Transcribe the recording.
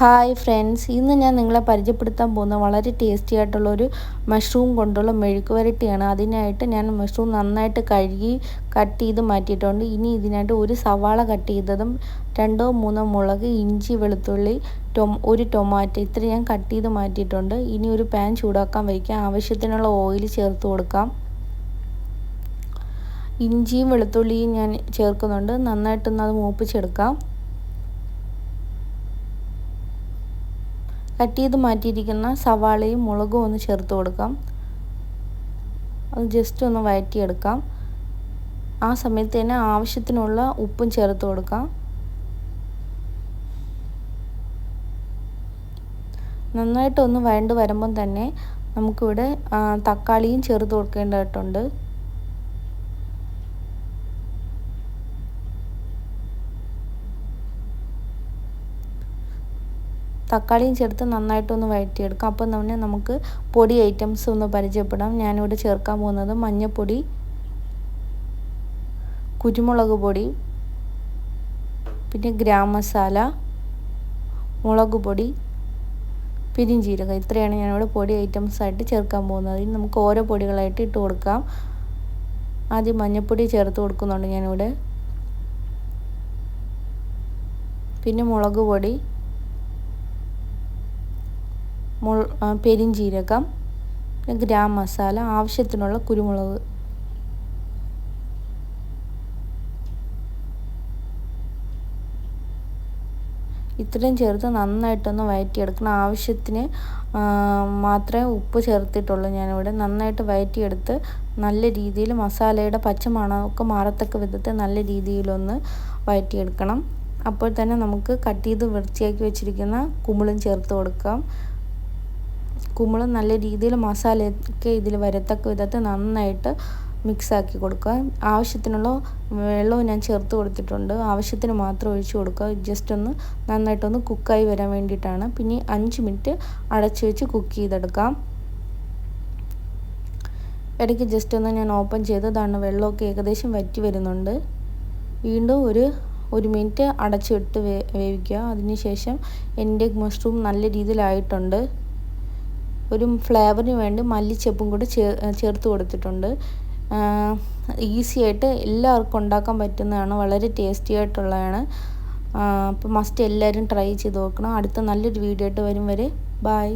Hi friends ഇന്ന് ഞാൻ നിങ്ങളെ പരിചയപ്പെടുത്താൻ പോകുന്ന വളരെ ടേസ്റ്റി ആയിട്ടുള്ള ഒരു മഷ്റൂം കൊണ്ടുള്ള മെഴുക്ക് വരട്ടിയാണ്. അതിനായിട്ട് ഞാൻ മഷ്റൂം നന്നായിട്ട് കഴുകി കട്ട് ചെയ്ത് മാറ്റിയിട്ടുണ്ട്. ഇനി ഇതിനായിട്ട് ഒരു സവാള കട്ട് ചെയ്തതും രണ്ടോ മൂന്നോ മുളക് ഇഞ്ചി വെളുത്തുള്ളി ടൊ ഒരു ടൊമാറ്റോ ഇത്ര ഞാൻ കട്ട് ചെയ്ത് മാറ്റിയിട്ടുണ്ട്. ഇനി ഒരു പാൻ ചൂടാക്കാൻ വയ്ക്കാം. ആവശ്യത്തിനുള്ള ഓയിൽ ചേർത്ത് കൊടുക്കാം. ഇഞ്ചിയും വെളുത്തുള്ളിയും ഞാൻ ചേർക്കുന്നുണ്ട്. നന്നായിട്ടൊന്ന് അത് മൂപ്പിച്ചെടുക്കാം. കട്ട് ചെയ്ത് മാറ്റിയിരിക്കുന്ന സവാളയും മുളകും ഒന്ന് ചേർത്ത് കൊടുക്കാം. അത് ജസ്റ്റ് ഒന്ന് വഴറ്റിയെടുക്കാം ആ സമയത്ത് തന്നെ ആവശ്യത്തിനുള്ള ഉപ്പും ചേർത്ത് കൊടുക്കാം. നന്നായിട്ടൊന്ന് വഴണ്ട് വരുമ്പം തന്നെ നമുക്കിവിടെ തക്കാളിയും ചേർത്ത് കൊടുക്കേണ്ടതായിട്ടുണ്ട്. തക്കാളിയും ചേർത്ത് നന്നായിട്ടൊന്ന് വഴറ്റിയെടുക്കാം. അപ്പം തന്നെ നമുക്ക് പൊടി ഐറ്റംസ് ഒന്ന് പരിചയപ്പെടാം. ഞാനിവിടെ ചേർക്കാൻ പോകുന്നത് മഞ്ഞൾപ്പൊടി കുരുമുളക് പൊടി പിന്നെ ഗ്രാം മസാല മുളക് പൊടി പിരിഞ്ചീരകം. ഇത്രയാണ് ഞാനിവിടെ പൊടി ഐറ്റംസ് ആയിട്ട് ചേർക്കാൻ പോകുന്നത്. ഇനി നമുക്ക് ഓരോ പൊടികളായിട്ട് ഇട്ട് കൊടുക്കാം. ആദ്യം മഞ്ഞൾപ്പൊടി ചേർത്ത് കൊടുക്കുന്നുണ്ട് ഞാനിവിടെ. പിന്നെ മുളക് പൊടി മുൾ പെരിഞ്ചീരകം ഗ്രാം മസാല ആവശ്യത്തിനുള്ള കുരുമുളക്. ഇത്രയും ചേർത്ത് നന്നായിട്ടൊന്ന് വഴറ്റിയെടുക്കണം ആവശ്യത്തിന് മാത്രമേ ഉപ്പ് ചേർത്തിട്ടുള്ളൂ ഞാനിവിടെ. നന്നായിട്ട് വഴറ്റിയെടുത്ത് നല്ല രീതിയിൽ മസാലയുടെ പച്ചമണമൊക്കെ മാറത്തക്ക വിധത്തിൽ നല്ല രീതിയിലൊന്ന് വഴറ്റിയെടുക്കണം അപ്പോൾ തന്നെ നമുക്ക് കട്ട് ചെയ്ത് വൃത്തിയാക്കി വെച്ചിരിക്കുന്ന കുമ്പിളും ചേർത്ത് കൊടുക്കാം. കുമ്പള നല്ല രീതിയിൽ മസാലയൊക്കെ ഇതിൽ വരത്തക്ക വിധത്തിൽ നന്നായിട്ട് മിക്സാക്കി കൊടുക്കുക. ആവശ്യത്തിനുള്ള വെള്ളവും ഞാൻ ചേർത്ത് കൊടുത്തിട്ടുണ്ട്. ആവശ്യത്തിന് മാത്രം ഒഴിച്ചു കൊടുക്കുക. ജസ്റ്റ് ഒന്ന് നന്നായിട്ടൊന്ന് കുക്കായി വരാൻ വേണ്ടിയിട്ടാണ്. പിന്നെ അഞ്ച് മിനിറ്റ് അടച്ചു വെച്ച് കുക്ക് ചെയ്തെടുക്കാം. ഇടയ്ക്ക് ജസ്റ്റ് ഒന്ന് ഞാൻ ഓപ്പൺ ചെയ്ത് ഇതാണ് വെള്ളമൊക്കെ ഏകദേശം വറ്റി വരുന്നുണ്ട്. വീണ്ടും ഒരു ഒരു മിനിറ്റ് അടച്ചിട്ട് വേ വേവിക്കുക. അതിനുശേഷം എന്റെ മഷ്റൂം നല്ല രീതിയിലായിട്ടുണ്ട്. ഒരു ഫ്ലേവറിന് വേണ്ടി മല്ലിച്ചെപ്പും കൂടി ചേർത്ത് കൊടുത്തിട്ടുണ്ട്. ഈസി ആയിട്ട് എല്ലാവർക്കും ഉണ്ടാക്കാൻ പറ്റുന്നതാണ്. വളരെ ടേസ്റ്റി ആയിട്ടുള്ളതാണ്. അപ്പോൾ മസ്റ്റ് എല്ലാവരും ട്രൈ ചെയ്ത് നോക്കണം. അടുത്ത നല്ലൊരു വീഡിയോ ആയിട്ട് വരും വരെ. ബായ്